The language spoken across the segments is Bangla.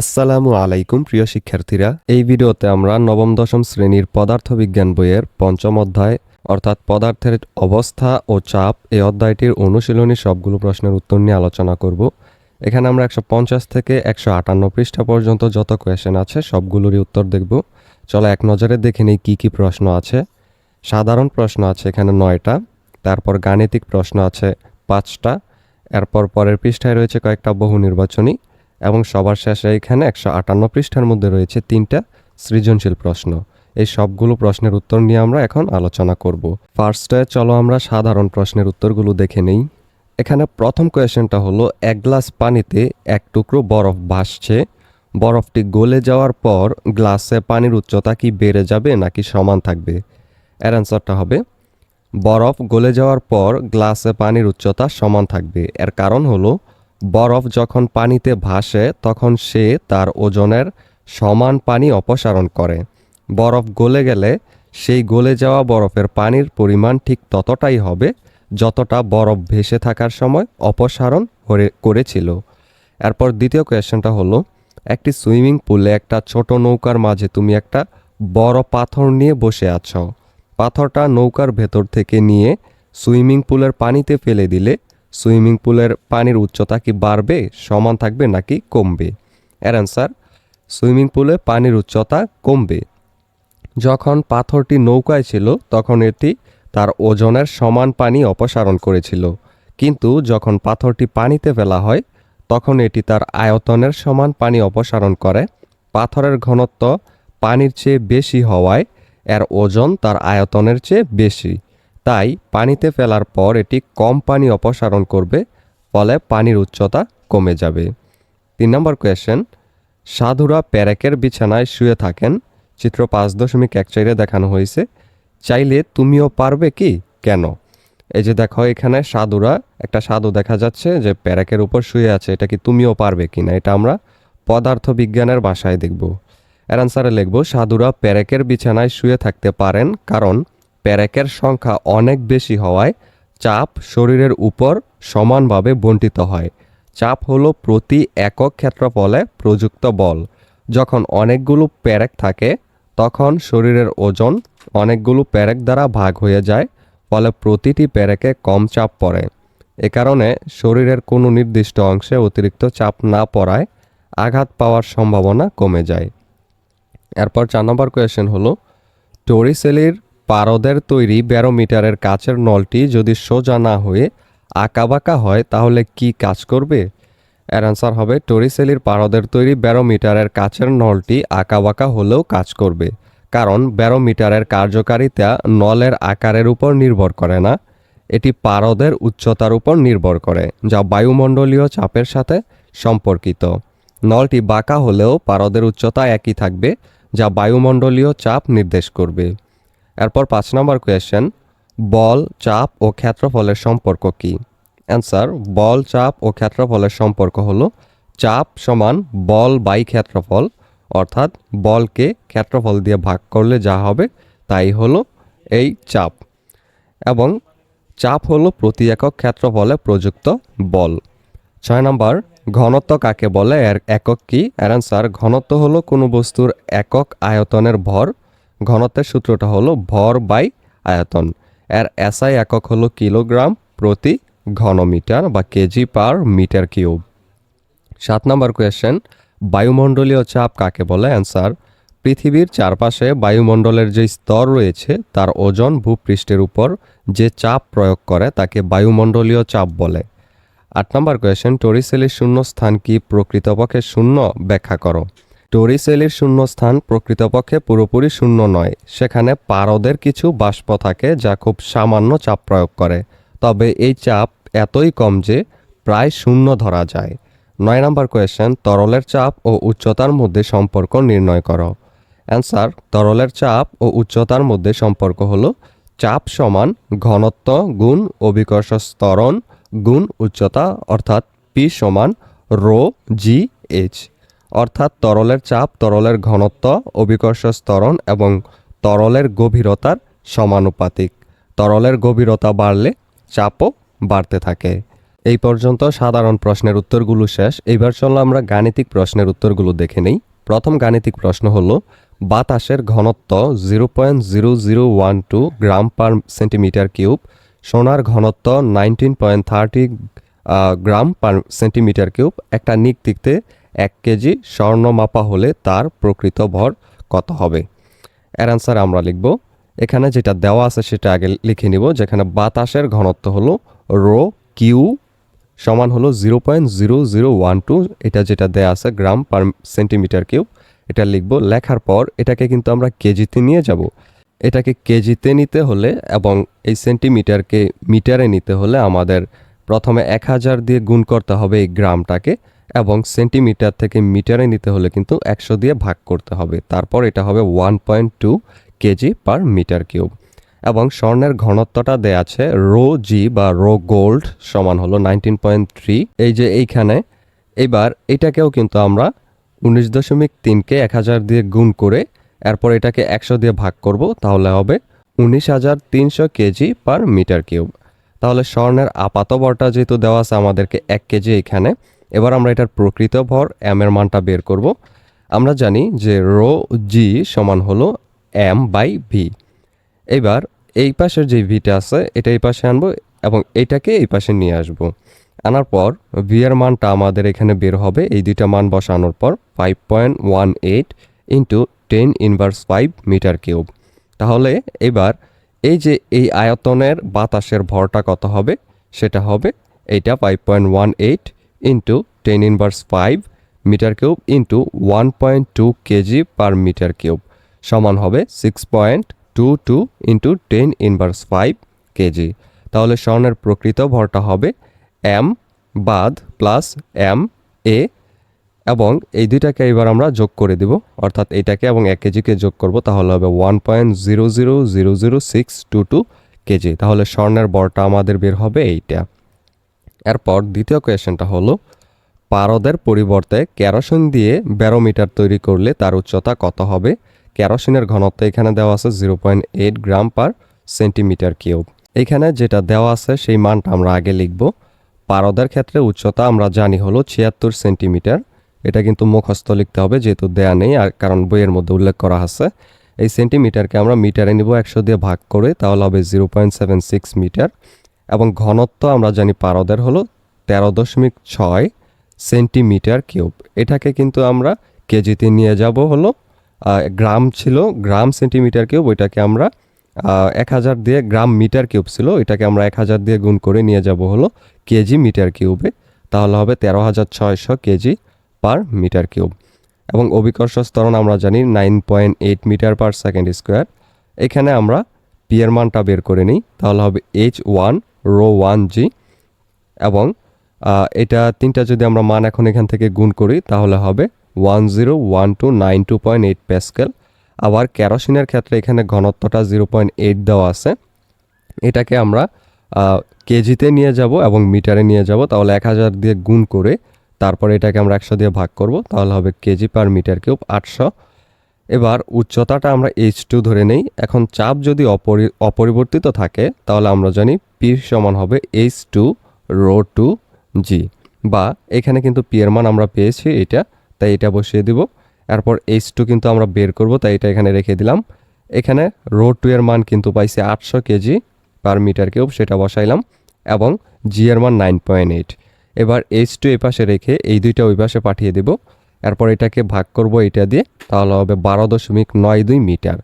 আসসালামু আলাইকুম, প্রিয় শিক্ষার্থীরা। এই ভিডিওতে আমরা নবম, দশম শ্রেণির পদার্থবিজ্ঞান বইয়ের পঞ্চম অধ্যায়, অর্থাৎ পদার্থের অবস্থা ও চাপ, এই অধ্যায়টির অনুশীলনী সবগুলো প্রশ্নের উত্তর নিয়ে আলোচনা করব। এখানে আমরা একশো পঞ্চাশ থেকে একশো আটান্ন পৃষ্ঠা পর্যন্ত যত কোয়েশ্চেন আছে, সবগুলোরই উত্তর দেখব। চলো এক নজরে দেখে নিই কী কী প্রশ্ন আছে। সাধারণ প্রশ্ন আছে এখানে নয়টা, তারপর গাণিতিক প্রশ্ন আছে পাঁচটা, এরপর পরের পৃষ্ঠায় রয়েছে কয়েকটা বহু নির্বাচনী। এবং সবার শেষে এখানে একশো আটান্ন পৃষ্ঠার মধ্যে রয়েছে তিনটা সৃজনশীল প্রশ্ন। এই সবগুলো প্রশ্নের উত্তর নিয়ে আমরা এখন আলোচনা করব। ফার্স্টে চলো আমরা সাধারণ প্রশ্নের উত্তরগুলো দেখে নেই। এখানে প্রথম কোয়েশ্চেনটা হলো, এক গ্লাস পানিতে এক টুকরো বরফ ভাসছে। বরফটি গলে যাওয়ার পর গ্লাসে পানির উচ্চতা কি বেড়ে যাবে নাকি সমান থাকবে? এর অ্যান্সারটা হবে, বরফ গলে যাওয়ার পর গ্লাসে পানির উচ্চতা সমান থাকবে। এর কারণ হলো বরফ যখন পানিতে ভাসে, তখন সে তার ওজনের সমান পানি অপসারণ করে। বরফ গলে গেলে সেই গলে যাওয়া বরফের পানির পরিমাণ ঠিক ততটাই হবে যতটা বরফ ভেসে থাকার সময় অপসারণ করে- করেছিল। এরপর দ্বিতীয় কোয়েশ্চেনটা হলো, একটি সুইমিং পুলে একটা ছোট নৌকার মাঝে তুমি একটা বড় পাথর নিয়ে বসে আছো। পাথরটা নৌকার ভেতর থেকে নিয়ে সুইমিং পুলের পানিতে ফেলে দিলে সুইমিং পুলের পানির উচ্চতা কি বাড়বে, সমান থাকবে নাকি কমবে? এর অ্যান্সার সুইমিং পুলে পানির উচ্চতা কমবে। যখন পাথরটি নৌকায় ছিল, তখন এটি তার ওজনের সমান পানি অপসারণ করেছিল। কিন্তু যখন পাথরটি পানিতে ফেলা হয়, তখন এটি তার আয়তনের সমান পানি অপসারণ করে। পাথরের ঘনত্ব পানির চেয়ে বেশি হওয়ায়, এর ওজন তার আয়তনের চেয়ে বেশি। তাই পানিতে ফেলার পর এটি কম পানি অপসারণ করবে, ফলে পানির উচ্চতা কমে যাবে। তিন নম্বর কোয়েশ্চেন, সাধুরা প্যারেকের বিছানায় শুয়ে থাকেন। চিত্র পাঁচ দশমিক এক চাইরে দেখানো হয়েছে। চাইলে তুমিও পারবে কি? কেন? এই যে দেখো, এখানে সাধুরা, একটা সাধু দেখা যাচ্ছে যে প্যারেকের উপর শুয়ে আছে। এটা কি তুমিও পারবে কি না এটা আমরা পদার্থ বিজ্ঞানের ভাষায় দেখব। এর আনসারে লিখব, সাধুরা প্যারেকের বিছানায় শুয়ে থাকতে পারেন কারণ প্যারেকের সংখ্যা অনেক বেশি হওয়ায় চাপ শরীরের উপর সমানভাবে বণ্টিত হয়। চাপ হলো প্রতি একক ক্ষেত্রফলে প্রযুক্ত বল। যখন অনেকগুলো প্যারেক থাকে, তখন শরীরের ওজন অনেকগুলো প্যারেক দ্বারা ভাগ হয়ে যায়, ফলে প্রতিটি প্যারেকে কম চাপ পড়ে। এ কারণে শরীরের কোনো নির্দিষ্ট অংশে অতিরিক্ত চাপ না পড়ায় আঘাত পাওয়ার সম্ভাবনা কমে যায়। এরপর চার নম্বর কোয়েশ্চেন হলো, টরিসেলির পারদের তৈরি ব্যারোমিটারের কাচের নলটি যদি সোজা না হয়ে আঁকাবাঁকা হয়, তাহলে কি কাজ করবে? এর অ্যান্সার হবে, টরিসেলির পারদের তৈরি ব্যারোমিটারের কাচের নলটি আঁকাবাঁকা হলেও কাজ করবে। কারণ ব্যারোমিটারের কার্যকারিতা নলের আকারের উপর নির্ভর করে না, এটি পারদের উচ্চতার উপর নির্ভর করে, যা বায়ুমণ্ডলীয় চাপের সাথে সম্পর্কিত। নলটি বাঁকা হলেও পারদের উচ্চতা একই থাকবে, যা বায়ুমণ্ডলীয় চাপ নির্দেশ করবে। এরপর পাঁচ নম্বর কোয়েশ্চেন বল, চাপ ও ক্ষেত্রফলের সম্পর্ক কি? অ্যান্সার বল, চাপ ও ক্ষেত্রফলের সম্পর্ক হলো চাপ সমান বল বাই ক্ষেত্রফল, অর্থাৎ বলকে ক্ষেত্রফল দিয়ে ভাগ করলে যা হবে তাই হলো এই চাপ। এবং চাপ হলো প্রতি একক ক্ষেত্রফলে প্রযুক্ত বল। ছয় নম্বর, ঘনত্ব কাকে বলে? এর একক কি? অ্যান্সার ঘনত্ব হলো কোনো বস্তুর একক আয়তনের ভর ঘনত্বের সূত্রটা হলো ভর বাই আয়তন। এর এসআই একক হলো কিলোগ্রাম প্রতি ঘনমিটার বা কেজি পার মিটার কিউব। সাত নম্বর কোয়েশ্চেন, বায়ুমণ্ডলীয় চাপ কাকে বলে? অ্যান্সার, পৃথিবীর চারপাশে বায়ুমণ্ডলের যে স্তর রয়েছে, তার ওজন ভূপৃষ্ঠের উপর যে চাপ প্রয়োগ করে, তাকে বায়ুমণ্ডলীয় চাপ বলে। আট নম্বর কোয়েশ্চেন, টরিসেলির শূন্য স্থান কি প্রকৃতপক্ষে শূন্য? ব্যাখ্যা করো। টরিসেলির শূন্য স্থান প্রকৃতপক্ষে পুরোপুরি শূন্য নয়। সেখানে পারদের কিছু বাষ্প থাকে যা খুব সামান্য চাপ প্রয়োগ করে। তবে এই চাপ এতই কম যে প্রায় শূন্য ধরা যায়। নয় নম্বর কোয়েশ্চেন, তরলের চাপ ও উচ্চতার মধ্যে সম্পর্ক নির্ণয় করো। অ্যান্সার, তরলের চাপ ও উচ্চতার মধ্যে সম্পর্ক হলো চাপ সমান ঘনত্ব গুণ অভিকর্ষ স্তরণ গুণ উচ্চতা, অর্থাৎ পি সমান রো জি এইচ। অর্থাৎ তরলের চাপ, তরলের ঘনত্ব অভিকর্ষ স্তরণ এবং তরলের গভীরতার সমানুপাতিক। তরলের গভীরতা বাড়লে চাপও বাড়তে থাকে। এই পর্যন্ত সাধারণ প্রশ্নের উত্তরগুলো শেষ। এইবার চলো আমরা গাণিতিক প্রশ্নের উত্তরগুলো দেখে নেই। প্রথম গাণিতিক প্রশ্ন হলো, বাতাসের ঘনত্ব zero point zero zero one two gram per centimetre cube, সোনার ঘনত্ব nineteen point thirty gram per centimetre cube, একটা নিকতিকতে এক কেজি স্বর্ণ মাপা হলে তার প্রকৃত ভর কত হবে? এর অ্যান্সার আমরা লিখব। এখানে যেটা দেওয়া আছে সেটা আগে লিখে নিব, যেখানে বাতাসের ঘনত্ব হলো রো কিউ সমান হলো zero point zero zero one two. এটা যেটা দেয়া আছে গ্রাম পার সেন্টিমিটার কিউব, এটা লিখব। লেখার পর এটাকে কিন্তু আমরা কেজিতে নিয়ে যাব। এটাকে কেজিতে নিতে হলে এবং এই সেন্টিমিটারকে মিটারে নিতে হলে আমাদের প্রথমে এক হাজার দিয়ে গুণ করতে হবে এই গ্রামটাকে। এবং সেন্টিমিটার থেকে মিটারে নিতে হলে কিন্তু একশো দিয়ে ভাগ করতে হবে। তারপর এটা হবে one point two KG per metre cube. এবং স্বর্ণের ঘনত্বটা দেয়া আছে রো জি বা রো গোল্ড সমান হলো নাইনটিন পয়েন্ট থ্রি। এই যে এইখানে, এবার এটাকেও কিন্তু আমরা উনিশ দশমিক তিনকে এক হাজার দিয়ে গুণ করে এরপর এটাকে একশো দিয়ে ভাগ করব, তাহলে হবে উনিশ হাজার তিনশো কেজি পার মিটার কিউব। তাহলে স্বর্ণের আপাত ভরটা যেহেতু দেওয়া আছে আমাদেরকে এক কেজি এখানে এবার আমরা এটার প্রকৃত ভর এম এর মানটা বের করব। আমরা জানি যে রো জি সমান হলো এম বাই ভি এবার এই পাশের যে ভিটা আছে, এটা এই পাশে আনব এবং এটাকে এই পাশে নিয়ে আসব। আনার পর ভি এর মানটা আমাদের এখানে বের হবে, এই দুইটা মান বসানোর পর five point one eight into ten inverse five metre cube তাহলে এবার এই যে এই আয়তনের বাতাসের ভরটা কত হবে, সেটা হবে এইটা five point one eight into ten inverse five metre cube into one point two KG per metre cube সমান হবে six point two two into ten inverse five KG তাহলে স্বর্ণের প্রকৃত ভরটা হবে এম বাদ প্লাস এম এ এবং এই দুইটাকে এবার আমরা যোগ করে দিব। অর্থাৎ এইটাকে এবং এক কেজিকে যোগ করব, তাহলে হবে one point zero zero zero zero six two two KG তাহলে স্বর্ণের বরটা আমাদের বের হবে এইটা। এরপর দ্বিতীয় কোয়েশনটা হলো, পারদের পরিবর্তে কেরোসিন দিয়ে ব্যারোমিটার তৈরি করলে তার উচ্চতা কত হবে? কেরোসিনের ঘনত্ব এখানে দেওয়া আছে zero point eight gram per centimetre cube. এখানে যেটা দেওয়া আছে সেই মানটা আমরা আগে লিখব। পারদের ক্ষেত্রে উচ্চতা আমরা জানি হলো ছিয়াত্তর সেন্টিমিটার। এটা কিন্তু মুখস্থ লিখতে হবে, যেহেতু দেয়া নেই, আর কারণ বইয়ের মধ্যে উল্লেখ করা আছে। এই সেন্টিমিটারকে আমরা মিটারে নিব একশো দিয়ে ভাগ করে, তাহলে হবে zero point seven six metre. এবং ঘনত্ব আমরা জানি পারদের হলো তেরো দশমিক ছয় সেন্টিমিটার কিউব। এটাকে কিন্তু আমরা কেজিতে নিয়ে যাব হলো গ্রাম ছিল গ্রাম সেন্টিমিটার কিউব, ওইটাকে আমরা এক হাজার দিয়ে গ্রাম মিটার কিউব ছিল এটাকে আমরা এক হাজার দিয়ে গুণ করে নিয়ে যাব হলো কেজি মিটার কিউবে। তাহলে হবে তেরো হাজার ছয়শো কেজি পার মিটার কিউব। এবং অভিকর্ষ স্তরণ আমরা জানি nine point eight metre per second square. এখানে আমরা পি এর মানটা বের করে নিই, তাহলে হবে H one rho one G এবং এটা তিনটা যদি আমরা মান এখন এখান থেকে গুণ করি, তাহলে হবে one zero one two nine two point eight pascal. আবার ক্যারোসিনের ক্ষেত্রে এখানে ঘনত্বটা জিরো পয়েন্ট এইট দেওয়া আছে। এটাকে আমরা কেজিতে নিয়ে যাব এবং মিটারে নিয়ে যাব, তাহলে এক হাজার দিয়ে গুণ করে তারপরে এটাকে আমরা একশো দিয়ে ভাগ করব, তাহলে হবে কেজি পার মিটার কিউব আটশো। এবার উচ্চতাটা আমরা এইচ টু ধরে নেই। এখন চাপ যদি অপরি, অপরিবর্তিত থাকে, তাহলে আমরা জানি পি সমান হবে H two rho two G বা এখানে কিন্তু পি এর মান আমরা পেয়েছি এটা, তাই এটা বসিয়ে দিব। এরপর এইচ টু কিন্তু আমরা বের করব, তাই এটা এখানে রেখে দিলাম। এখানে রো টু এর মান কিন্তু পাইছি আটশো কেজি পার মিটার কিউব সেটা বসাইলাম। এবং জি এর মান নাইন পয়েন্ট এইট এবার এইচ টু এ পাশে রেখে এই দুইটা ওই পাশে পাঠিয়ে দেব। এরপর এটাকে ভাগ করব এটা দিয়ে, তাহলে হবে বারো দশমিক নয় দুই মিটার।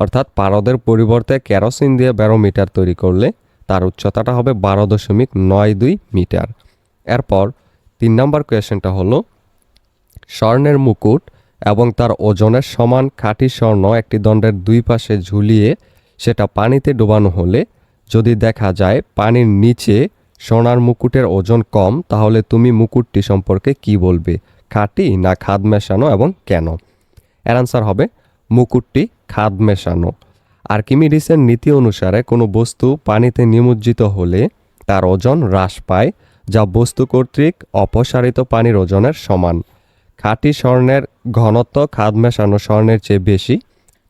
অর্থাৎ পারদের পরিবর্তে কেরোসিন দিয়ে ব্যারোমিটার তৈরি করলে তার উচ্চতাটা হবে বারো দশমিক নয় দুই মিটার। এরপর তিন নম্বর কোয়েশনটা হলো, স্বর্ণের মুকুট এবং তার ওজনের সমান খাঁটি স্বর্ণ একটি দণ্ডের দুই পাশে ঝুলিয়ে সেটা পানিতে ডোবানো হলে যদি দেখা যায় পানির নিচে সোনার মুকুটের ওজন কম, তাহলে তুমি মুকুটটি সম্পর্কে কি বলবে? খাঁটি না খাদ মেশানো এবং কেন? এর আনসার হবে, মুকুটটি খাদ মেশানো। আর্কিমিডিসের নীতি অনুসারে কোনো বস্তু পানিতে নিমজ্জিত হলে তার ওজন হ্রাস পায়, যা বস্তু কর্তৃক অপসারিত পানির ওজনের সমান। খাঁটি স্বর্ণের ঘনত্ব খাদ মেশানো স্বর্ণের চেয়ে বেশি।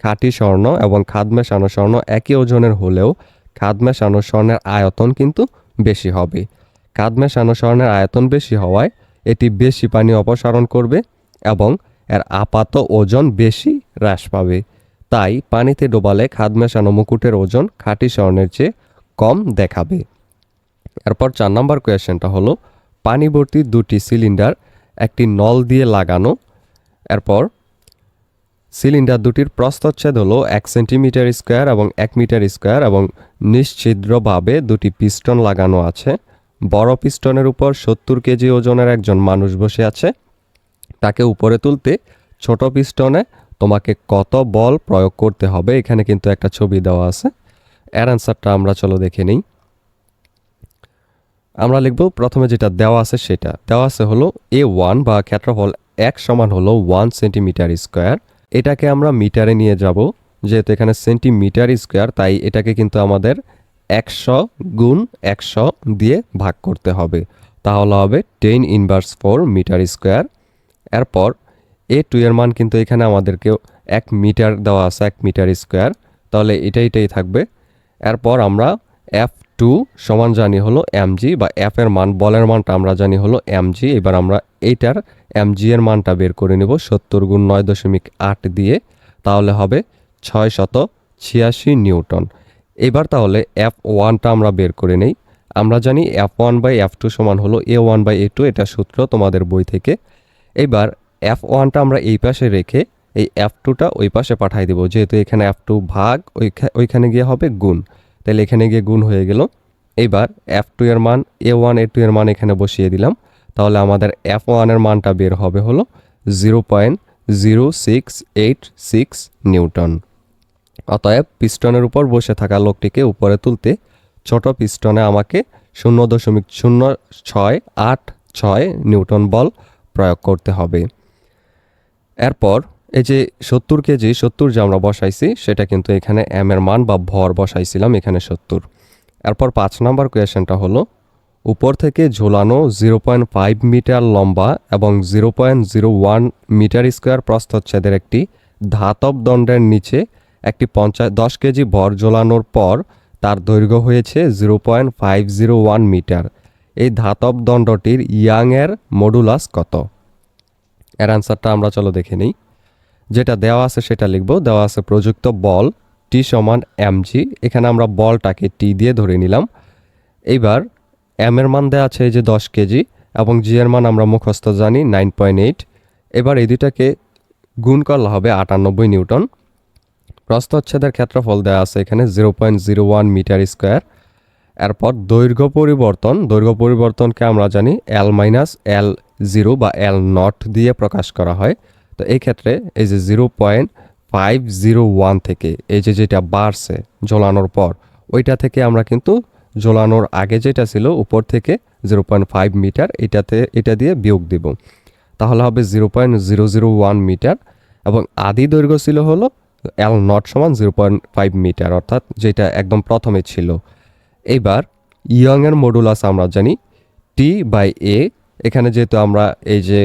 খাঁটি স্বর্ণ এবং খাদ মেশানো স্বর্ণ একই ওজনের হলেও খাদ মেশানো স্বর্ণের আয়তন কিন্তু বেশি হবে। খাদ মেশানো স্বর্ণের আয়তন বেশি হওয়ায় এটি বেশি পানি অপসারণ করবে এবং এর আপাত ওজন বেশি হ্রাস পাবে। তাই পানিতে ডোবালে খাদ মেশানো মুকুটের ওজন খাঁটি স্বর্ণের চেয়ে কম দেখাবে। এরপর চার নম্বর কোয়েশ্চেনটা হলো, পানি ভর্তি দুটি সিলিন্ডার একটি নল দিয়ে লাগানো। এরপর সিলিন্ডার দুটির প্রস্তচ্ছেদ হলো এক সেন্টিমিটার স্কোয়ার এবং এক মিটার স্কোয়ার এবং নিশ্ছিদ্রভাবে দুটি পিস্টন লাগানো আছে। বড় পিস্টনের উপর সত্তর কেজি ওজনের একজন মানুষ বসে আছে। তাকে উপরে তুলতে ছোট পিস্টনে তোমাকে কত বল প্রয়োগ করতে হবে এখানে কিন্তু একটা ছবি দেওয়া আছে। এর অ্যান্সারটা আমরা চলো দেখে নিই। আমরা লিখব, প্রথমে যেটা দেওয়া আছে সেটা। দেওয়া আছে হলো এ ওয়ান বা ক্ষেত্রফল এক সমান হলো ওয়ান সেন্টিমিটার স্কোয়ার এটাকে আমরা মিটারে নিয়ে যাব, যেহেতু এখানে সেন্টিমিটার স্কোয়ার তাই এটাকে কিন্তু আমাদের একশো গুণ একশো দিয়ে ভাগ করতে হবে। তাহলে হবে ten inverse four metre square এরপর এ টু এর মান কিন্তু এখানে আমাদেরকে এক মিটার দেওয়া আছে, এক মিটার স্কোয়ার তাহলে এটা এটাই থাকবে। এরপর আমরা এফ টু সমান জানি হলো এমজি বা এফ এর মান, বলের মানটা আমরা জানি হলো এমজি এবার আমরা এইটার এমজি এর মানটা বের করে নেব সত্তর গুণ নয় দশমিক আট দিয়ে। তাহলে হবে ছয় শত ছিয়াশি নিউটন। এবার তাহলে এফ ওয়ানটা আমরা বের করে নেই। আমরা জানি F one by F two সমান হলো A one by A two এটা সূত্র তোমাদের বই থেকে। এবার এফ ওয়ানটা আমরা এই পাশে রেখে এই এফ টুটা ওই পাশে পাঠাই দেবো। যেহেতু এখানে এফ টু ভাগ, ওইখা- ওইখানে গিয়ে হবে গুণ। তাহলে এখানে গিয়ে গুণ হয়ে গেল। এবার এফ টু এর মান এ ওয়ান এ টু এর মান এখানে বসিয়ে দিলাম। তাহলে আমাদের এফ ওয়ানের মানটা বের হবে হলো zero point zero six eight six newton. অতএব পিস্টনের উপর বসে থাকা লোকটিকে উপরে তুলতে ছোট পিস্টনে আমাকে শূন্য দশমিক শূন্য ছয় আট ছয় নিউটন বল প্রয়োগ করতে হবে। এরপর এই যে সত্তর কেজি, সত্তর যে আমরা বসাইছি, সেটা কিন্তু এখানে এম এর মান বা ভর বসাইছিলাম এখানে সত্তর। এরপর পাঁচ নম্বর কোয়েশনটা হলো, উপর থেকে ঝোলানো জিরো পয়েন্ট ফাইভ মিটার লম্বা এবং zero point zero one metre square প্রস্থচ্ছেদের একটি ধাতব দণ্ডের নিচে একটি পঞ্চাশ দশ কেজি ভর ঝোলানোর পর তার দৈর্ঘ্য হয়েছে zero point five zero one metre. এই ধাতব দণ্ডটির ইয়াংয়ের মডুলাস কত? এর অ্যান্সারটা আমরা চলো দেখে নিই। যেটা দেওয়া আছে সেটা লিখব। দেওয়া আছে প্রযুক্ত বল টি সমান এমজি এখানে আমরা বলটাকে টি দিয়ে ধরে নিলাম। এইবার এম এর মান দেওয়া আছে এই যে দশ কেজি এবং জি এর মান আমরা মুখস্থ জানি নাইন পয়েন্ট এইট। এবার এই দুটাকে গুণ করলে হবে আটানব্বই নিউটন। প্রস্থচ্ছেদের ক্ষেত্রফল দেওয়া আছে এখানে zero point zero one metre square এরপর দৈর্ঘ্য পরিবর্তন, দৈর্ঘ্য পরিবর্তনকে আমরা জানি এল মাইনাস এল জিরো বা এল নট দিয়ে প্রকাশ করা হয়। তো এই ক্ষেত্রে এই যে zero point five zero one থেকে, এই যে যেটা বাড়ছে ঝোলানোর পর, ওইটা থেকে আমরা কিন্তু ঝোলানোর আগে যেটা ছিল উপর থেকে জিরো পয়েন্ট ফাইভ মিটার এটাতে, এটা দিয়ে বিয়োগ দিব। তাহলে হবে zero point zero zero one metre এবং আদি দৈর্ঘ্য ছিল হলো এল নট সমান জিরো পয়েন্ট ফাইভ মিটার অর্থাৎ যেটা একদম প্রথমে ছিল। এইবার ইয়ংয়ের মডুলাস আমরা জানি টি বাই এ এখানে যেহেতু আমরা এই যে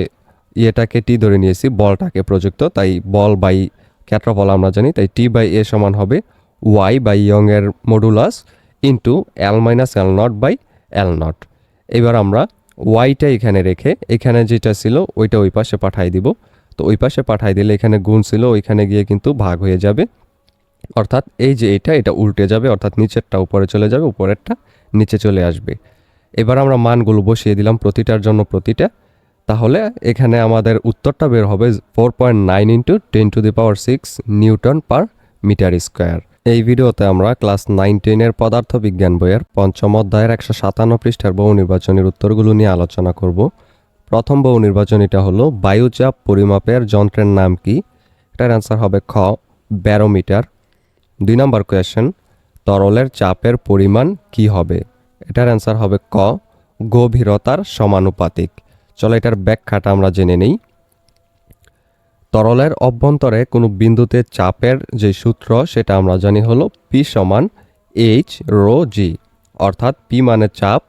ইয়েটাকে টি ধরে নিয়েছি, বলটাকে প্রযুক্ত, তাই বল বাই ক্ষেত্রফল আমরা জানি, তাই টি বাই এ সমান হবে Y by ইয়ংয়ের modulus into L minus L naught by L naught এবার আমরা ওয়াইটা এখানে রেখে, এখানে যেটা ছিল, ওইটা ওই পাশে পাঠাই দিব। তো ওই পাশে পাঠাই দিলে এখানে গুণ ছিল, ওইখানে গিয়ে কিন্তু ভাগ হয়ে যাবে। অর্থাৎ এই যে এটা এটা উল্টে যাবে, অর্থাৎ নিচেরটা উপরে চলে যাবে, উপরেরটা নিচে চলে আসবে। এবার আমরা মানগুলো বসিয়ে দিলাম প্রতিটার জন্য প্রতিটা। তাহলে এখানে আমাদের উত্তরটা বের হবে four point nine into ten to the power six newton per metre square এই ভিডিওতে আমরা ক্লাস নাইন টেনের পদার্থ বিজ্ঞান বইয়ের পঞ্চম অধ্যায়ের একশো সাতান্ন পৃষ্ঠার বহু নির্বাচনের উত্তরগুলো নিয়ে আলোচনা করব। প্রথম বহু নির্বাচনীটা হলো বায়ুচাপ পরিমাপের যন্ত্রের নাম কি? এটার অ্যান্সার হবে খ, ব্যারোমিটার। দুই নম্বর কোয়েশ্চেন তরলের চাপের পরিমাণ কি হবে? এটার অ্যান্সার হবে ক, গভীরতার সমানুপাতিক। চলো এটার ব্যাখ্যাটা আমরা জেনে নেই। তরলের অভ্যন্তরে কোনো বিন্দুতে চাপের যে সূত্র, সেটা আমরা জানি হলো পি সমান এইচ রো জি অর্থাৎ পি মানে চাপ,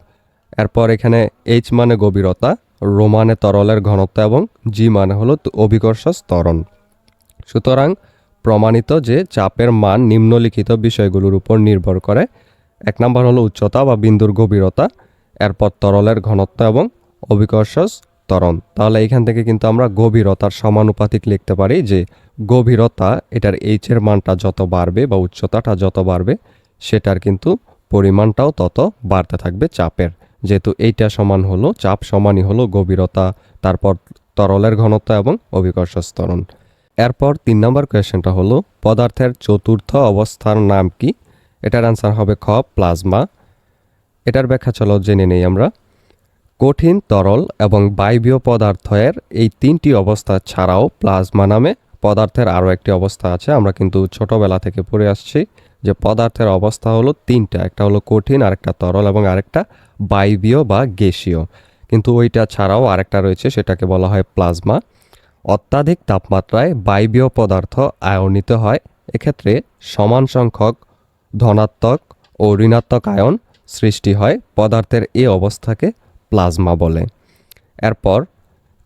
এরপর এখানে এইচ মানে গভীরতা রো মানে তরলের ঘনত্ব এবং জি মানে হলো অভিকর্ষ স্তরণ সুতরাং প্রমাণিত যে চাপের মান নিম্নলিখিত বিষয়গুলোর উপর নির্ভর করে। এক নম্বর হলো উচ্চতা বা বিন্দুর গভীরতা, এরপর তরলের ঘনত্ব এবং অভিকর্ষ ত্বরণ। তাহলে এখান থেকে কিন্তু আমরা গভীরতার সমানুপাতিক লিখতে পারি যে গভীরতা এটার এইচের মানটা যত বাড়বে বা উচ্চতাটা যত বাড়বে, সেটার কিন্তু পরিমাণটাও তত বাড়তে থাকবে চাপের। যেহেতু এইটা সমান হলো, চাপ সমানই হলো গভীরতা, তারপর তরলের ঘনত্ব এবং অভিকর্ষজ স্তরণ এরপর তিন নম্বর কোয়েশ্চেনটা হলো, পদার্থের চতুর্থ অবস্থার নাম কি? এটার অ্যান্সার হবে খ, প্লাজমা। এটার ব্যাখ্যা চলো জেনে নেই আমরা। কঠিন তরল এবং বায়বীয় পদার্থের এই তিনটি অবস্থা ছাড়াও প্লাজমা নামে পদার্থের আরও একটি অবস্থা আছে, আমরা কিন্তু ছোটবেলা থেকে পড়ে আসছি। যে পদার্থের অবস্থা হলো তিনটা, একটা হলো কঠিন, আরেকটা তরল এবং আরেকটা বায়বীয় বা গ্যাসীয়। কিন্তু ওইটা ছাড়াও আরেকটা রয়েছে, সেটাকে বলা হয় প্লাজমা। অত্যাধিক তাপমাত্রায় বায়বীয় পদার্থ আয়নিত হয়। এক্ষেত্রে সমান সংখ্যক ধনাত্মক ও ঋণাত্মক আয়ন সৃষ্টি হয় পদার্থের এই অবস্থাকে প্লাজমা বলে। এরপর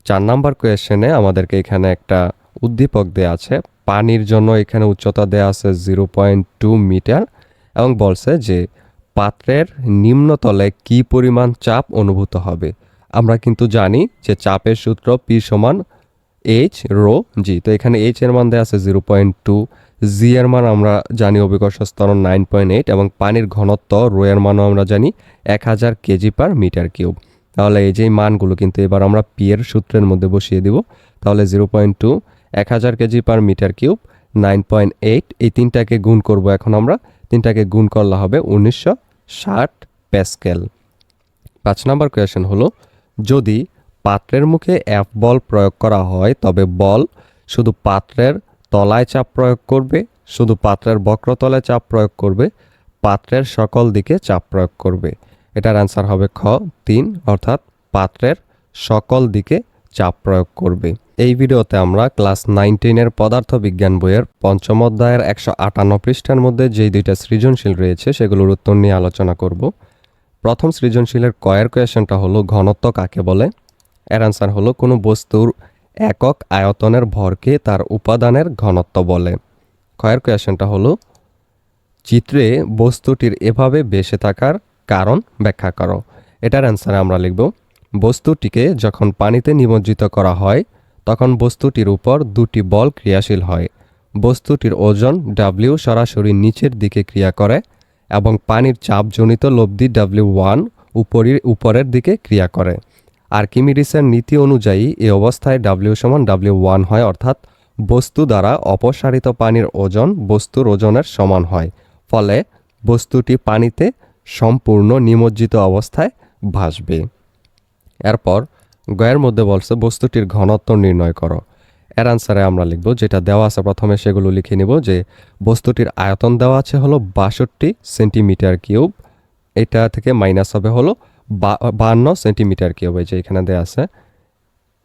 চার নাম্বার কোয়েশ্চেনে আমাদেরকে এখানে একটা উদ্দীপক দেয়া আছে। পানির জন্য এখানে উচ্চতা দেয়া আছে জিরো পয়েন্ট টু মিটার এবং বলছে যে পাত্রের নিম্নতলে কি পরিমাণ চাপ অনুভূত হবে। আমরা কিন্তু জানি যে চাপের সূত্র পি সমান এইচ রো জি তো এখানে এইচ এর মান দেওয়া আছে জিরো পয়েন্ট টু। জি এর মান আমরা জানি অভিকর্ষ স্তরণ নাইন পয়েন্ট এইট এবং পানির ঘনত্ব রো এর মানও আমরা জানি এক হাজার কেজি পার মিটার কিউব। তাহলে এই যে মানগুলো কিন্তু এবার আমরা পি এর সূত্রের মধ্যে বসিয়ে দিব। তাহলে জিরো পয়েন্ট টু এক হাজার KG per metre cube nine point eight এই তিনটাকে গুণ করব এখন আমরা। তিনটাকে গুণ করলে হবে উনিশশো ষাট প্যাসকেল পাঁচ নম্বর কোয়েশন হলো, যদি পাত্রের মুখে এফ বল প্রয়োগ করা হয়, তবে বল শুধু পাত্রের তলায় চাপ প্রয়োগ করবে, শুধু পাত্রের বক্রতলায় চাপ প্রয়োগ করবে, পাত্রের সকল দিকে চাপ প্রয়োগ করবে। এটার অ্যান্সার হবে খ, তিন, অর্থাৎ পাত্রের সকল দিকে চাপ প্রয়োগ করবে। এই ভিডিওতে আমরা ক্লাস নাইনটিনের পদার্থ বিজ্ঞান বইয়ের পঞ্চম অধ্যায়ের একশো আটান্ন পৃষ্ঠার মধ্যে যেই দুইটা সৃজনশীল রয়েছে সেগুলোর উত্তর নিয়ে আলোচনা করব। প্রথম সৃজনশীলের কয়ের কোয়েশনটা হলো ঘনত্ব কাকে বলে? এর অ্যান্সার হলো কোনো বস্তুর একক আয়তনের ভরকে তার উপাদানের ঘনত্ব বলে। কয়ের কোয়েশনটা হলো, চিত্রে বস্তুটির এভাবে বেসে থাকার কারণ ব্যাখ্যা করো। এটার অ্যান্সারে আমরা লিখব, বস্তুটিকে যখন পানিতে নিমজ্জিত করা হয় তখন বস্তুটির উপর দুটি বল ক্রিয়াশীল হয়। বস্তুটির ওজন ডাব্লিউ সরাসরি নিচের দিকে ক্রিয়া করে এবং পানির চাপজনিত লব্ধি ডাব্লিউ ওয়ান উপরের উপরের দিকে ক্রিয়া করে। আর্কিমিডিসের নীতি অনুযায়ী এই অবস্থায় ডাব্লিউ সমান ডাব্লিউ ওয়ান হয়, অর্থাৎ বস্তু দ্বারা অপসারিত পানির ওজন বস্তুর ওজনের সমান হয়। ফলে বস্তুটি পানিতে সম্পূর্ণ নিমজ্জিত অবস্থায় ভাসবে। এরপর গয়ের মধ্যে বলছে, বস্তুটির ঘনত্ব নির্ণয় করো। এর আনসারে আমরা লিখব, যেটা দেওয়া আছে প্রথমে সেগুলো লিখে নিব, যে বস্তুটির আয়তন দেওয়া আছে হলো বাষট্টি সেন্টিমিটার কিউব, এটা থেকে মাইনাস হবে হলো বান্ন সেন্টিমিটার কিউব, এই যে এখানে দেওয়া আছে।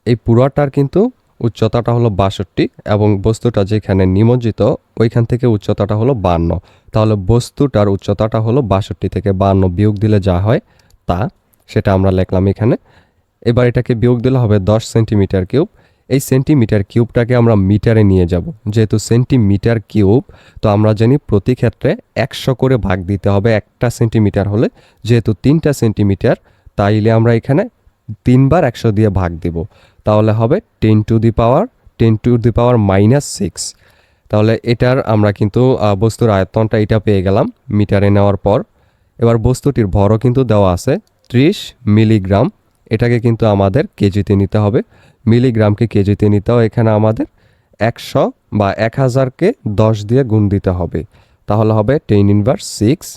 এই পুরোটার কিন্তু উচ্চতাটা হলো বাষট্টি এবং বস্তুটা যেখানে নিমজ্জিত, ওইখান থেকে উচ্চতাটা হলো বান্ন তাহলে বস্তুটার উচ্চতাটা হলো বাষট্টি থেকে বান্ন বিয়োগ দিলে যা হয় তা, সেটা আমরা লিখলাম এখানে। এবার এটাকে বিয়োগ দিলে হবে দশ সেন্টিমিটার কিউব। এই সেন্টিমিটার কিউবটাকে আমরা মিটারে নিয়ে যাব। যেহেতু সেন্টিমিটার কিউব, তো আমরা জানি প্রতি ক্ষেত্রে একশো করে ভাগ দিতে হবে একটা সেন্টিমিটার হলে। যেহেতু তিনটা সেন্টিমিটার, তাইলে আমরা এখানে তিনবার একশো দিয়ে ভাগ দিব। তাহলে হবে ten to the power, ten to the power minus six. তাহলে এটার আমরা কিন্তু বস্তুর আয়তনটা এটা পেয়ে গেলাম মিটারে নেওয়ার পর। এবার বস্তুটির ভরও কিন্তু দেওয়া আছে ত্রিশ মিলিগ্রাম এটাকে কিন্তু আমাদের কেজিতে নিতে হবে। মিলিগ্রামকে কেজিতে নিতেও এখানে আমাদের একশো বা এক হাজারকে দশ দিয়ে গুণ দিতে হবে। তাহলে হবে টেন ইনভার্স সিক্স।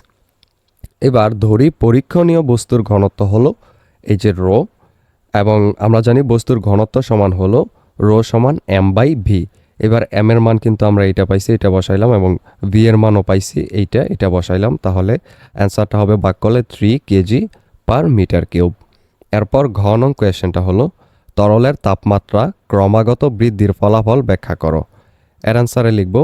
এবার ধরি পরীক্ষণীয় বস্তুর ঘনত্ব হলো এই যে রো এবং আমরা জানি বস্তুর ঘনত্ব সমান হলো রো সমান এম বাই ভি এবার এম এর মান কিন্তু আমরা এটা পাইছি এটা বসাইলাম এবং ভি এর মানও পাইছি এইটা এটা বসাইলাম। তাহলে অ্যান্সারটা হবে বাক্যলে three KG per metre cube এরপর ঘ নং কোয়েশ্চেনটা হলো, তরলের তাপমাত্রা ক্রমাগত বৃদ্ধির ফলাফল ব্যাখ্যা করো। এর অ্যান্সারে লিখব,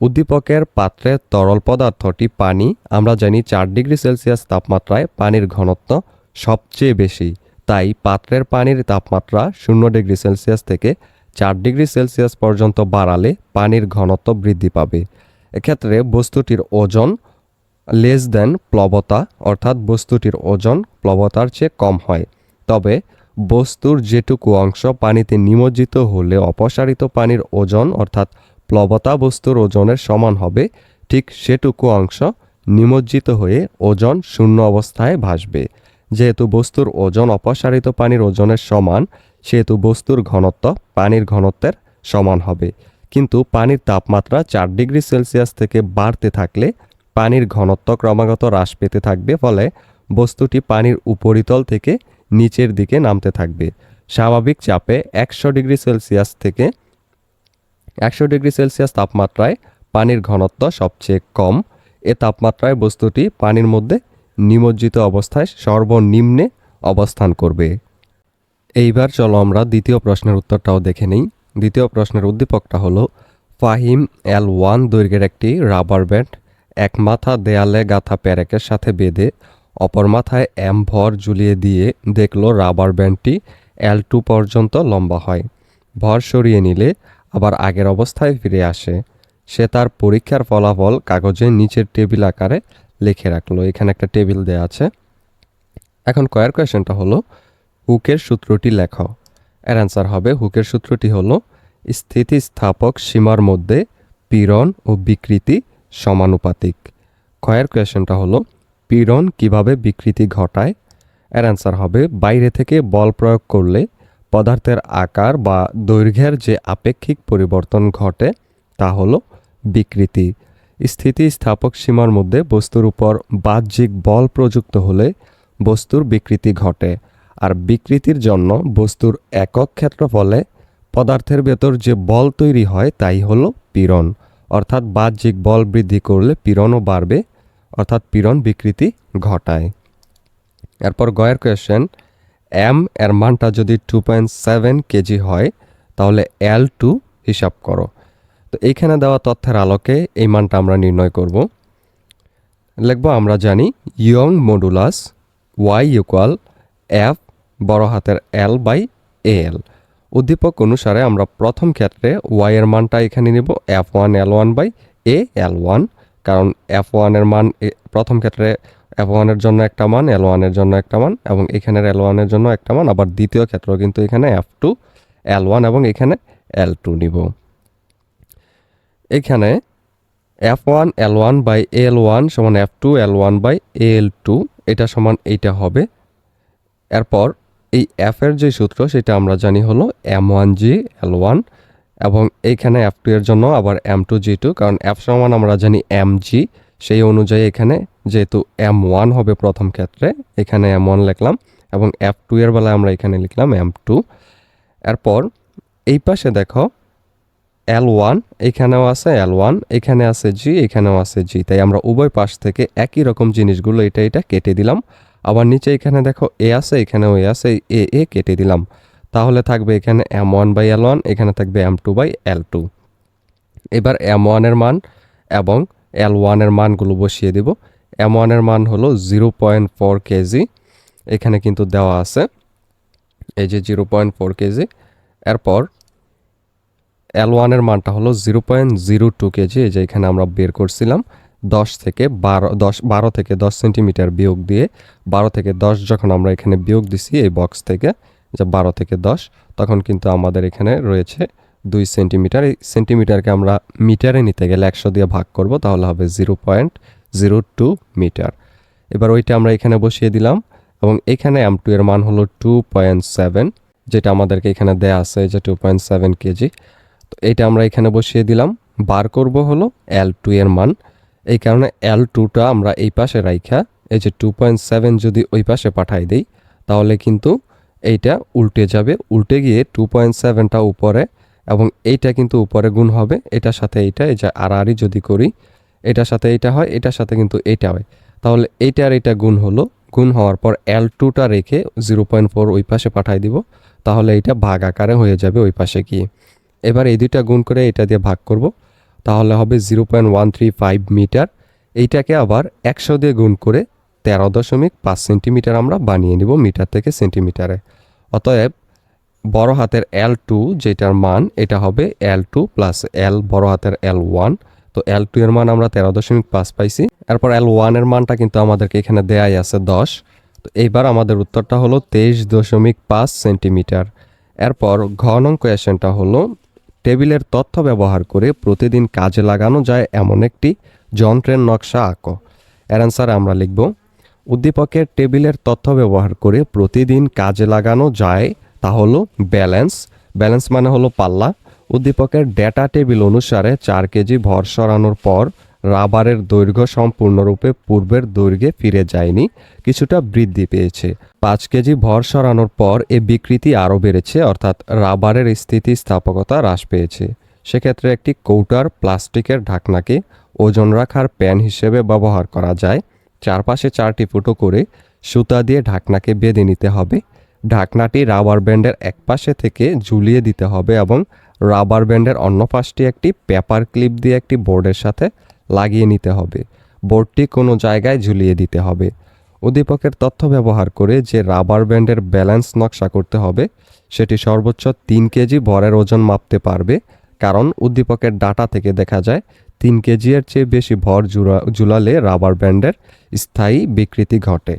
উদ্দীপকের পাত্রে তরল পদার্থটি পানি, আমরা জানি চার ডিগ্রি সেলসিয়াস তাপমাত্রায় পানির ঘনত্ব সবচেয়ে বেশি। তাই পাত্রের পানির তাপমাত্রা শূন্য ডিগ্রি সেলসিয়াস থেকে চার ডিগ্রি সেলসিয়াস পর্যন্ত বাড়ালে পানির ঘনত্ব বৃদ্ধি পাবে। এক্ষেত্রে বস্তুটির ওজন লেস দেন প্লবতা, অর্থাৎ বস্তুটির ওজন প্লবতার চেয়ে কম হয়। তবে বস্তুর যেটুকু অংশ পানিতে নিমজ্জিত হলে অপসারিত পানির ওজন, অর্থাৎ প্লবতা বস্তুর ওজনের সমান হবে, ঠিক সেটুকু অংশ নিমজ্জিত হয়ে ওজন শূন্য অবস্থায় ভাসবে। যেহেতু বস্তুর ওজন অপসারিত পানির ওজনের সমান, সেহেতু বস্তুর ঘনত্ব পানির ঘনত্বের সমান হবে। কিন্তু পানির তাপমাত্রা চার ডিগ্রি সেলসিয়াস থেকে বাড়তে থাকলে পানির ঘনত্ব ক্রমাগত হ্রাস পেতে থাকবে, ফলে বস্তুটি পানির উপরিতল থেকে নিচের দিকে নামতে থাকবে। স্বাভাবিক চাপে একশো ডিগ্রি সেলসিয়াস থেকে একশো ডিগ্রি সেলসিয়াস তাপমাত্রায় পানির ঘনত্ব সবচেয়ে কম। এ তাপমাত্রায় বস্তুটি পানির মধ্যে নিমজ্জিত অবস্থায় সর্বনিম্নে অবস্থান করবে। এইবার চলো আমরা দ্বিতীয় প্রশ্নের উত্তরটাও দেখে নিই। দ্বিতীয় প্রশ্নের উদ্দীপকটা হলো, ফাহিম এল ওয়ান দৈর্ঘ্যের একটি রাবার ব্যান্ড, এক মাথা দেয়ালে গাঁথা প্যারেকের সাথে বেঁধে অপর মাথায় এম ভর ঝুলিয়ে দিয়ে দেখল রাবার ব্যান্ডটি এল টু পর্যন্ত লম্বা হয়। ভর সরিয়ে নিলে আবার আগের অবস্থায় ফিরে আসে। সে তার পরীক্ষার ফলাফল কাগজে নিচের টেবিল আকারে লিখে রাখল। এখানে একটা টেবিল দেয়া আছে। এখন কয়ার কোয়েশনটা হলো, হুকের সূত্রটি লেখ। এর অ্যান্সার হবে, হুকের সূত্রটি হলো, স্থিতিস্থাপক সীমার মধ্যে পীড়ন ও বিকৃতি সমানুপাতিক। ক্ষয়ের কোয়েশনটা হলো পীড়ন কীভাবে বিকৃতি ঘটায়? এর অ্যান্সার হবে, বাইরে থেকে বল প্রয়োগ করলে পদার্থের আকার বা দৈর্ঘ্যের যে আপেক্ষিক পরিবর্তন ঘটে, তা হলো বিকৃতি। স্থিতিস্থাপক সীমার মধ্যে বস্তুর উপর বাহ্যিক বল প্রযুক্ত হলে বস্তুর বিকৃতি ঘটে, আর বিকৃতির জন্য বস্তুর একক ক্ষেত্রফলে পদার্থের ভেতর যে বল তৈরি হয়, তাই হলো পীড়ন অর্থাৎ বাহ্যিক বল বৃদ্ধি করলে পীড়নও বাড়বে অর্থাৎ পীড়ন বিকৃতি ঘটায়। এরপর গয়ের কোয়েশ্চেন এম এর মানটা যদি টু পয়েন্ট সেভেন কেজি হয়, তাহলে এল টু হিসাব করো। তো এইখানে দেওয়া তথ্যের আলোকে এই মানটা আমরা নির্ণয় করব। লিখব, আমরা জানি Young modulus Y equal F বড় হাতের এল বাই এ এল উদ্দীপক অনুসারে আমরা প্রথম ক্ষেত্রে ওয়াই এর মানটা এখানে নিব F one L one by A L one কারণ এফ ওয়ানের মান প্রথম ক্ষেত্রে এফ ওয়ানের জন্য একটা মান এল ওয়ানের জন্য একটা মান, এবং এখানের এল ওয়ানের জন্য একটা মান, আবার দ্বিতীয় ক্ষেত্রেও কিন্তু এখানে এফ টু এল ওয়ান এবং এখানে এল টু নিব। এখানে F one L one by L one সমান F two L one by L two এটা সমান এইটা হবে। এরপর এই এফ এর যে সূত্র, সেটা আমরা জানি হলো M one G L one এবং এইখানে এফ টু এর জন্য আবার এম টু জি টু কারণ এফ সমান আমরা জানি এম জি সেই অনুযায়ী এখানে যেহেতু এম ওয়ান হবে প্রথম ক্ষেত্রে, এখানে এম ওয়ান লিখলাম এবং এফ টু এর বেলায় আমরা এখানে লিখলাম এম টু এরপর এই পাশে দেখো এল ওয়ান এখানেও আছে এল ওয়ান এখানে আছে জি এখানেও আছে জি তাই আমরা উভয় পাশ থেকে একই রকম জিনিসগুলো এটা এটা কেটে দিলাম। আবার নিচে এখানে দেখো এ আছে, এখানেও এ আছে এ এ কেটে দিলাম। তাহলে থাকবে এখানে M one by L one এখানে থাকবে M two by L two এবার এম ওয়ানের মান এবং এল ওয়ানের মানগুলো বসিয়ে দিব। এম ওয়ানের মান হলো জিরো পয়েন্ট ফোর কেজি। এখানে কিন্তু দেওয়া আছে এই যে জিরো পয়েন্ট ফোর কেজি। এরপর এল ওয়ানের মানটা হলো zero point zero two KG, এই যে এখানে আমরা বের করছিলাম। দশ থেকে বারো, দশ, বারো থেকে দশ সেন্টিমিটার বিয়োগ দিয়ে বারো থেকে দশ যখন আমরা এখানে বিয়োগ দিছি এই বক্স থেকে যে বারো থেকে দশ, তখন কিন্তু আমাদের এখানে রয়েছে দুই সেন্টিমিটার। এই সেন্টিমিটারকে আমরা মিটারে নিতে গেলে একশো দিয়ে ভাগ করব, তাহলে হবে zero point zero two metre. এবার ওইটা আমরা এখানে বসিয়ে দিলাম এবং এখানে এম টু এর মান হলো টু পয়েন্ট সেভেন, যেটা আমাদেরকে এখানে দেয়া আছে যে টু পয়েন্ট সেভেন কেজি। তো এটা আমরা এখানে বসিয়ে দিলাম। বার করব হলো এল টু এর মান। এই কারণে এল টুটা আমরা এই পাশে রাইখা, এই যে টু পয়েন্ট সেভেন যদি ওই পাশে পাঠাই দিই, তাহলে কিন্তু এইটা উল্টে যাবে, উল্টে গিয়ে টু পয়েন্ট সেভেনটা উপরে এবং এইটা কিন্তু উপরে গুণ হবে, এটার সাথে এইটা, এই যে আড়াআড়ি যদি করি, এটার সাথে এইটা হয়, এটার সাথে কিন্তু এইটা হয়। তাহলে এইটা আর এইটা গুণ হলো, গুণ হওয়ার পর এল টুটা রেখে জিরো পয়েন্ট ফোর ওই পাশে পাঠাই দিব, তাহলে এইটা ভাগ আকারে হয়ে যাবে ওই পাশে গিয়ে। এবার এই দুইটা গুণ করে এটা দিয়ে ভাগ করব, তাহলে হবে zero point one three five metre, এইটাকে আবার একশো দিয়ে গুণ করে তেরো দশমিক পাঁচ সেন্টিমিটার আমরা বানিয়ে নিব মিটার থেকে সেন্টিমিটারে। অতএব বড় হাতের এল টু যেটার মান, এটা হবে এল টু প্লাস এল বড় হাতের এল ওয়ান তো এল টু এর মান আমরা তেরো দশমিক পাঁচ পাইছি। এরপর এল ওয়ানের মানটা কিন্তু আমাদেরকে এখানে দেয়াই আছে দশ। তো এইবার আমাদের উত্তরটা হলো তেইশ দশমিক পাঁচ সেন্টিমিটার। এরপর ঘ নং কোয়েশনটা হলো, টেবিলের তথ্য ব্যবহার করে প্রতিদিন কাজে লাগানো যায় এমন একটি যন্ত্রের নকশা আঁকো। এর অ্যান্সার আমরা লিখব উদ্দীপকের টেবিলের তথ্য ব্যবহার করে প্রতিদিন কাজে লাগানো যায় তা হলো ব্যালেন্স। ব্যালেন্স মানে হলো পাল্লা। উদ্দীপকের ডেটা টেবিল অনুসারে চার কেজি ভর সরানোর পর রাবারের দৈর্ঘ্য সম্পূর্ণরূপে পূর্বের দৈর্ঘ্যে ফিরে যায়নি, কিছুটা বৃদ্ধি পেয়েছে। পাঁচ কেজি ভর সরানোর পর এ বিকৃতি আরও বেড়েছে, অর্থাৎ রাবারের স্থিতিস্থাপকতা হ্রাস পেয়েছে। সেক্ষেত্রে একটি কৌটার প্লাস্টিকের ঢাকনাকে ওজন রাখার প্যান হিসেবে ব্যবহার করা যায়। চারপাশে চারটি ফুটো করে সুতা দিয়ে ঢাকনাকে বেঁধে নিতে হবে। ঢাকনাটি রাবার ব্যান্ডের এক পাশে থেকে ঝুলিয়ে দিতে হবে এবং রাবার ব্যান্ডের অন্য পাশটি একটি পেপার ক্লিপ দিয়ে একটি বোর্ডের সাথে লাগিয়ে নিতে হবে। বোর্ডটি কোনো জায়গায় ঝুলিয়ে দিতে হবে। উদ্দীপকের তথ্য ব্যবহার করে যে রাবার ব্যান্ডের ব্যালেন্স নকশা করতে হবে, সেটি সর্বোচ্চ তিন কেজি ভরের ওজন মাপতে পারবে, কারণ উদ্দীপকের ডাটা থেকে দেখা যায় তিন কেজি এর চেয়ে বেশি ভর জুড়া, ঝুলালে রাবার ব্যান্ডের স্থায়ী বিকৃতি ঘটে।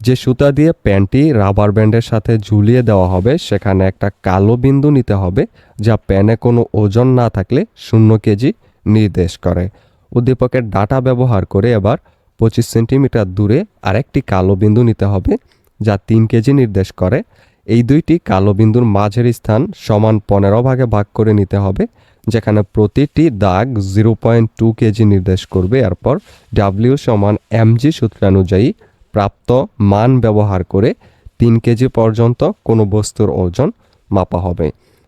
যে সুতা দিয়ে প্যানটি রাবার ব্যান্ডের সাথে ঝুলিয়ে দেওয়া হবে, সেখানে একটা কালো বিন্দু নিতে হবে, যা প্যানে কোনো ওজন না থাকলে শূন্য কেজি নির্দেশ করে। উদ্দীপকের ডাটা ব্যবহার করে এবার পঁচিশ সেন্টিমিটার দূরে আরেকটি কালো বিন্দু নিতে হবে, যা তিন কেজি নির্দেশ করে। এই দুইটি কালো বিন্দুর মাঝের স্থান সমান পনেরো ভাগে ভাগ করে নিতে হবে যেখানে প্রতিটি দাগ জিরো পয়েন্ট টু কেজি নির্দেশ করবে। এরপর ডাব্লিউ সমান এমজি সূত্রানুযায়ী প্রাপ্ত মান ব্যবহার করে তিন কেজি পর্যন্ত কোনো বস্তুর ওজন মাপা হবে।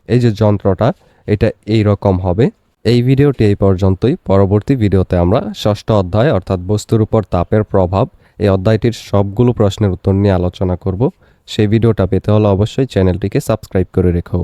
এই যে যন্ত্রটা, এটা এই রকম হবে। এই ভিডিওটি এই পর্যন্তই। পরবর্তী ভিডিওতে আমরা ষষ্ঠ অধ্যায়, অর্থাৎ বস্তুর উপর তাপের প্রভাব, এই অধ্যায়টির সবগুলো প্রশ্নের উত্তর নিয়ে আলোচনা করব। সেই ভিডিওটা পেতে হলে অবশ্যই চ্যানেলটিকে সাবস্ক্রাইব করে রেখো।